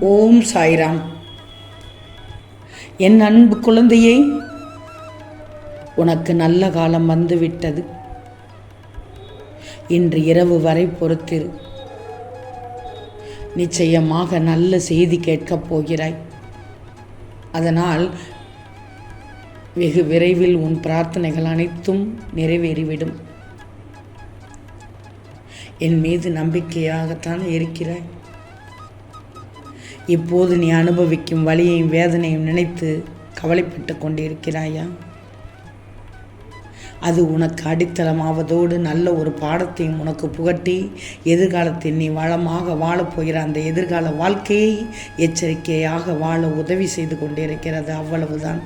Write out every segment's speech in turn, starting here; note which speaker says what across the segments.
Speaker 1: ஓம் சாய்ராம். என் அன்பு குழந்தையே உனக்கு நல்ல காலம் வந்துவிட்டது. இன்று இரவு வரை பொறுத்திரு. நிச்சயமாக நல்ல செய்தி கேட்கப் போகிறாய். அதனால் வெகு விரைவில் உன் பிரார்த்தனைகள் அனைத்தும் நிறைவேறிவிடும். என் மீது நம்பிக்கையாகத்தான் இருக்கிறாய்? இப்போது நீ அனுபவிக்கும் வலியையும் வேதனையும் நினைத்து கவலைப்பட்டு கொண்டிருக்கிறாயா? அது உனக்கு அடித்தளமாவதோடு நல்ல ஒரு பாடத்தையும் உனக்கு புகட்டி எதிர்காலத்தில் நீ வளமாக வாழப்போகிற அந்த எதிர்கால வாழ்க்கையை எச்சரிக்கையாக வாழ உதவி செய்து கொண்டிருக்கிறது அவ்வளவுதான்.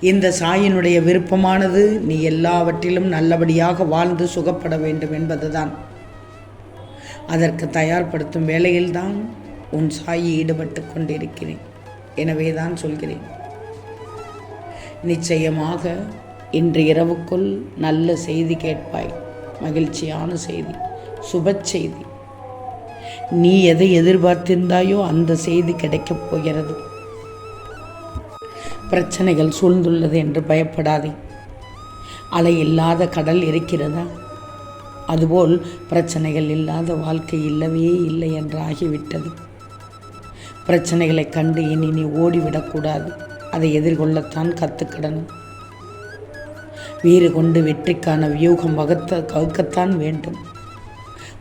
Speaker 1: இந்த சாயினுடைய விருப்பமானது நீ எல்லாவற்றிலும் நல்லபடியாக வாழ்ந்து சுகப்பட வேண்டும் என்பதுதான். அதற்கு தயார்படுத்தும் வேலையில்தான் உன் சாயி ஈடுபட்டு கொண்டிருக்கிறேன். எனவே தான் சொல்கிறேன். நிச்சயமாக இன்று இரவுக்குள் நல்ல செய்தி கேட்பாய். மகிழ்ச்சியான செய்தி சுப செய்தி. நீ எதை எதிர்பார்த்திருந்தாயோ அந்த செய்தி கிடைக்கப் போகிறது. பிரச்சனைகள் சூழ்ந்துள்ளது என்று பயப்படாதே. அலை இல்லாத கடல் இருக்கிறதா? அதுபோல் பிரச்சனைகள் இல்லாத வாழ்க்கை இல்லவே இல்லை என்றாகிவிட்டது பிரச்சனைகளை கண்டு இனி நீ ஓடிவிடக்கூடாது அதை எதிர்கொள்ளத்தான் கற்றுக்கிடணும் வீறு கொண்டு வெற்றிக்கான வியூகம் வகுத்த கவுக்கத்தான் வேண்டும்.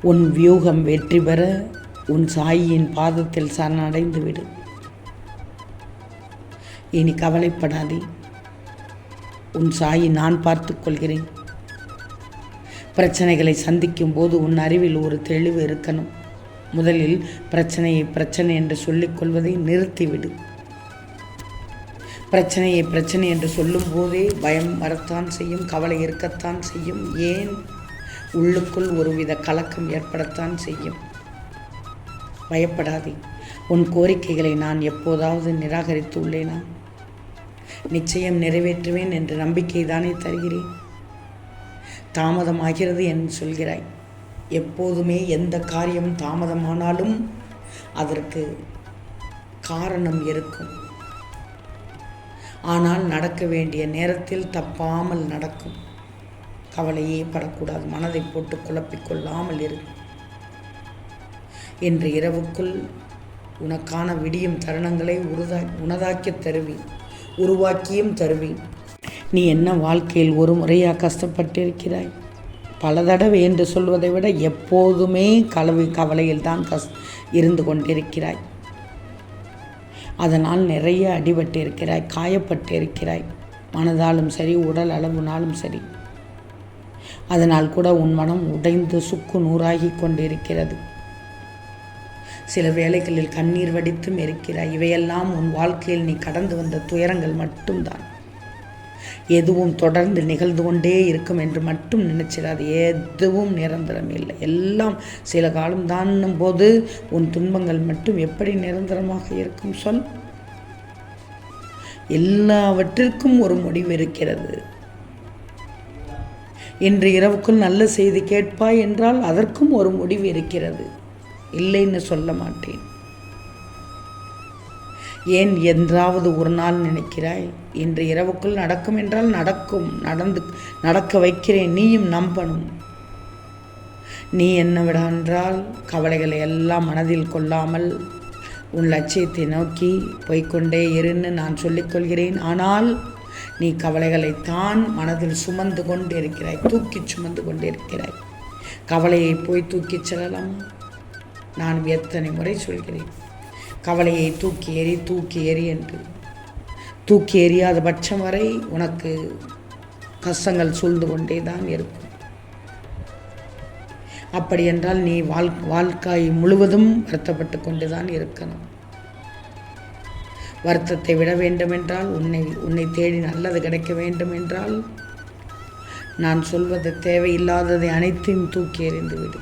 Speaker 1: உன் வியூகம் வெற்றி பெற உன் சாயியின் பாதத்தில் சரணடைந்து விடு. இனி கவலைப்படாதே. உன் சாயி நான் பார்த்துக் கொள்கிறேன். பிரச்சனைகளை சந்திக்கும் போது உன் அறிவில் ஒரு தெளிவு இருக்கணும். முதலில் பிரச்சனையை பிரச்சனை என்று சொல்லிக்கொள்வதை நிறுத்திவிடு. பிரச்சனையை பிரச்சனை என்று சொல்லும் போதே பயம் வரத்தான் செய்யும் கவலை இருக்கத்தான் செய்யும். ஏன்? உள்ளுக்குள் ஒருவித கலக்கம் ஏற்படத்தான் செய்யும். பயப்படாதே. உன் கோரிக்கைகளை நான் எப்போதாவது நிராகரித்து உள்ளேனா நிச்சயம் நிறைவேற்றுவேன் என்ற நம்பிக்கை தானே தருகிறேன். தாமதமாகிறது என்று சொல்கிறாய். எப்போதுமே எந்த காரியம் தாமதமானாலும் அதற்கு காரணம் இருக்கும். ஆனால் நடக்க வேண்டிய நேரத்தில் தப்பாமல் நடக்கும். கவலையே படக்கூடாது. மனதை போட்டு குழப்பிக்கொள்ளாமல் இருக்கும் இன்று இரவுக்குள் உனக்கான விடியும் தருணங்களை உருதா உனதாக்கி தருவேன். உருவாக்கியும் தருவேன். நீ என்ன வாழ்க்கையில் ஒரு முறையாக கஷ்டப்பட்டிருக்கிறாய்? பல தடவை என்று சொல்வதை விட எப்போதுமே கலவை கவலையில் தான் கஸ் இருந்து கொண்டிருக்கிறாய். அதனால் நிறைய அடிபட்டு இருக்கிறாய் காயப்பட்டு இருக்கிறாய் மனதாலும் சரி உடல் அளவுனாலும் சரி. அதனால் கூட உன் மனம் உடைந்து சுக்கு நூறாகி கொண்டிருக்கிறது. சில வேளைகளில் கண்ணீர் வடித்தும் இருக்கிறாய். இவையெல்லாம் உன் வாழ்க்கையில் நீ கடந்து வந்த துயரங்கள் மட்டும்தான். எதுவும் தொடர்ந்து நிகழ்ந்து கொண்டே இருக்கும் என்று மட்டும் நினைச்சிடாது. எதுவும் நிரந்தரம் இல்லை. எல்லாம் சில காலம் தானும் போது உன் துன்பங்கள் மட்டும் எப்படி நிரந்தரமாக இருக்கும் சொல். எல்லாவற்றிற்கும் ஒரு முடிவு இருக்கிறது. இன்று இரவுக்குள் நல்ல செய்தி கேட்பாய் என்றால் அதற்கும் ஒரு முடிவு இருக்கிறது. இல்லைன்னு சொல்ல மாட்டேன். ஏன் என்றாவது ஒரு நாள் நினைக்கிறாய்? இன்று இரவுக்குள் நடக்கும் என்றால் நடக்கும். நடந்து நடக்க வைக்கிறேன். நீயும் நம்பணும். நீ என்ன என்றால் கவலைகளை எல்லாம் மனதில் கொள்ளாமல் உன் லட்சியத்தை நோக்கி போய்க்கொண்டே இருன்னு நான் சொல்லிக்கொள்கிறேன். ஆனால் நீ கவலைகளைத்தான் மனதில் சுமந்து கொண்டு இருக்கிறாய் தூக்கி சுமந்து கொண்டு இருக்கிறாய் கவலையை போய் தூக்கிச் செல்லலாமா. நான் எத்தனை முறை சொல்கிறேன்? கவலையை தூக்கி எறி தூக்கி எறி என்று. தூக்கி எறியாத பட்சம் வரை உனக்கு கஷ்டங்கள் சூழ்ந்து கொண்டே தான் இருக்கும். அப்படி என்றால் நீ வாழ் வாழ்க்காய் முழுவதும் வருத்தப்பட்டு கொண்டு தான் இருக்கணும். வருத்தத்தை விட வேண்டுமென்றால் உன்னை உன்னை தேடி நல்லது கிடைக்க வேண்டும் என்றால் நான் சொல்வது தேவையில்லாததை அனைத்தையும் தூக்கி எறிந்துவிடு.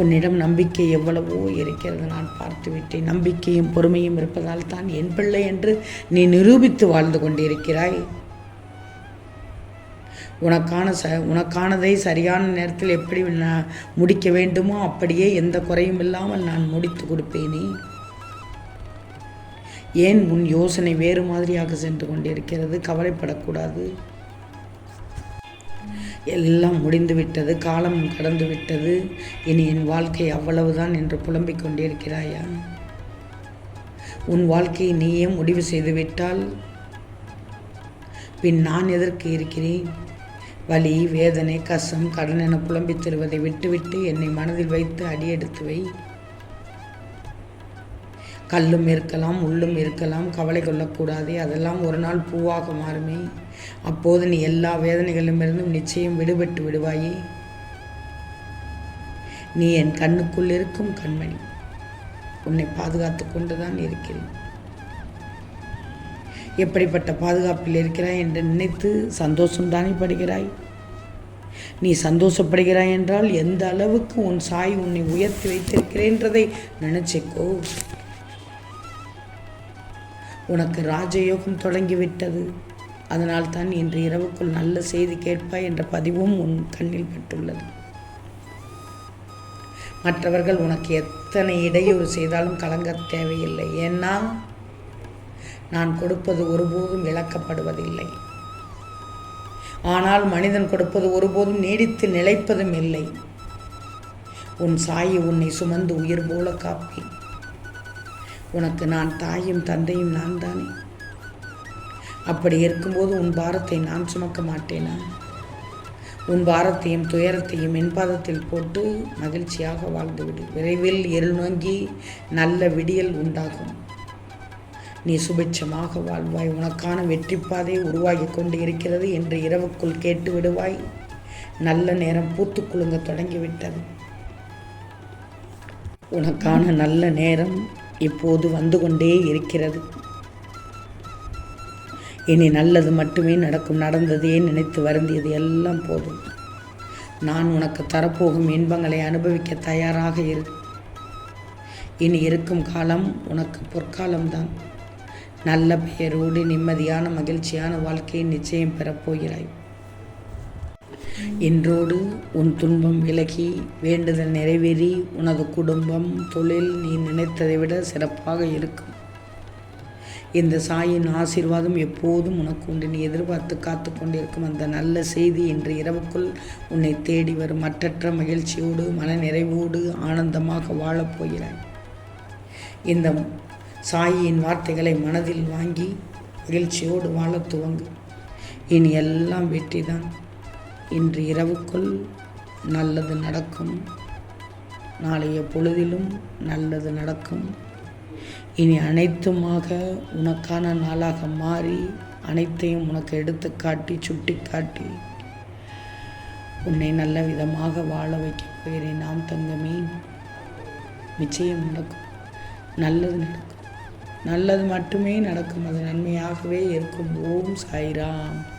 Speaker 1: உன்னிடம் நம்பிக்கை எவ்வளவோ இருக்கிறது. நான் பார்த்துவிட்டேன். நம்பிக்கையும் பொறுமையும் இருப்பதால் தான் என் பிள்ளை என்று நீ நிரூபித்து வாழ்ந்து கொண்டிருக்கிறாய். உனக்கான ச உனக்கானதை சரியான நேரத்தில் எப்படி நான் முடிக்க வேண்டுமோ அப்படியே எந்த குறையும் இல்லாமல் நான் முடித்து கொடுப்பேனே. ஏன் உன் யோசனை வேறு மாதிரியாக சென்று கொண்டிருக்கிறது? கவலைப்படக்கூடாது. எல்லாம் முடிந்து விட்டது காலம் கடந்து விட்டது. இனி என் வாழ்க்கை அவ்வளவுதான் என்று புலம்பிக் கொண்டிருக்கிறாயா? உன் வாழ்க்கையை நீயே முடிவு செய்துவிட்டால் பின் நான் எதற்கு இருக்கிறேன்? வலி வேதனை கசம் கடன் என புலம்பித் தருவதை விட்டுவிட்டு என்னை மனதில் வைத்து அடியெடுத்து வை. கல்லும் இருக்கலாம் உள்ளும் இருக்கலாம் கவலை கொள்ளக்கூடாது அதெல்லாம் ஒரு நாள் பூவாக மாறுமே. அப்போது நீ எல்லா வேதனைகளிலுமிருந்தும் நிச்சயம் விடுபட்டு விடுவாயே. நீ என் கண்ணுக்குள் இருக்கும் கண்மணி. உன்னை பாதுகாத்து கொண்டுதான் இருக்கிறேன். எப்படிப்பட்ட பாதுகாப்பில் இருக்கிறாய் என்று நினைத்து சந்தோஷம்தானே படுகிறாய்? நீ சந்தோஷப்படுகிறாய் என்றால் எந்த அளவுக்கு உன் சாய் உன்னை உயர்த்தி வைத்திருக்கிறேன்றதை நினைச்சிக்கோ. உனக்கு ராஜயோகம் தொடங்கிவிட்டது. அதனால் தான் இன்று இரவுக்குள் நல்ல செய்தி கேட்பாய் என்ற பதிவும் உன் கண்ணில் பட்டுள்ளது மற்றவர்கள் உனக்கு எத்தனை இடையூறு செய்தாலும் கலங்க தேவையில்லை. ஏன்னா நான் கொடுப்பது ஒருபோதும் இழக்கப்படுவதில்லை. ஆனால் மனிதன் கொடுப்பது ஒருபோதும் நீடித்து நிலைப்பதும் இல்லை. உன் சாயி உன்னை சுமந்து உயிர் போல காப்பேன். உனக்கு நான் தாயும் தந்தையும் நான் தானே அப்படி இருக்கும்போது உன் பாரத்தை நான் சுமக்க மாட்டேனா? உன் பாரத்தையும் துயரத்தையும் என் பாதத்தில் போட்டு மகிழ்ச்சியாக வாழ்ந்துவிடு. விரைவில் இருள் நோங்கி நல்ல விடியல் உண்டாகும். நீ சுபிட்சமாக வாழ்வாய். உனக்கான வெற்றி பாதை உருவாகி கொண்டு இருக்கிறது என்று இரவுக்குள் கேட்டு விடுவாய். நல்ல நேரம் பூத்து குலுங்க தொடங்கிவிட்டது. உனக்கான நல்ல நேரம் இப்போது வந்து கொண்டே இருக்கிறது. இனி நல்லது மட்டுமே நடக்கும் நடந்ததே நினைத்து வருந்தியது எல்லாம் போதும். நான் உனக்கு தரப்போகும் இன்பங்களை அனுபவிக்க தயாராக இரு. இனி இருக்கும் காலம் உனக்கு பொற்காலம்தான். நல்ல பெயரோடு நிம்மதியான மகிழ்ச்சியான வாழ்க்கையை நிச்சயம் பெறப்போகிறாய். இன்றோடு உன் துன்பம் விலகி வேண்டுதல் நிறைவேறி உனது குடும்பம் தொழில் நீ நினைத்ததை விட சிறப்பாக இருக்கும். இந்த சாயின் ஆசீர்வாதம் எப்போதும் உனக்கு உண்டு. நீ எதிர்பார்த்து காத்து கொண்டிருக்கும் அந்த நல்ல செய்தி இன்று இரவுக்குள் உன்னை தேடி வரும். மற்றற்ற மகிழ்ச்சியோடு மன நிறைவோடு ஆனந்தமாக வாழப்போகிறாய் இந்த சாயின் வார்த்தைகளை மனதில் வாங்கி மகிழ்ச்சியோடு வாழ துவங்கு. இனி எல்லாம் வெற்றிதான். இன்று இரவுக்குள் நல்லது நடக்கும். நாளைய பொழுதிலும் நல்லது நடக்கும். இனி அனைத்துமாக உனக்கான நாளாக மாறி அனைத்தையும் உனக்கு எடுத்து காட்டி சுட்டி காட்டி உன்னை நல்ல விதமாக வாழ வைக்கப் போகிறேன். நாம் தங்கமே நிச்சயம் நடக்கும். நல்லது நடக்கும். நல்லது மட்டுமே நடக்கும். அது நன்மையாகவே இருக்கும். ஓம் சாய்ராம்.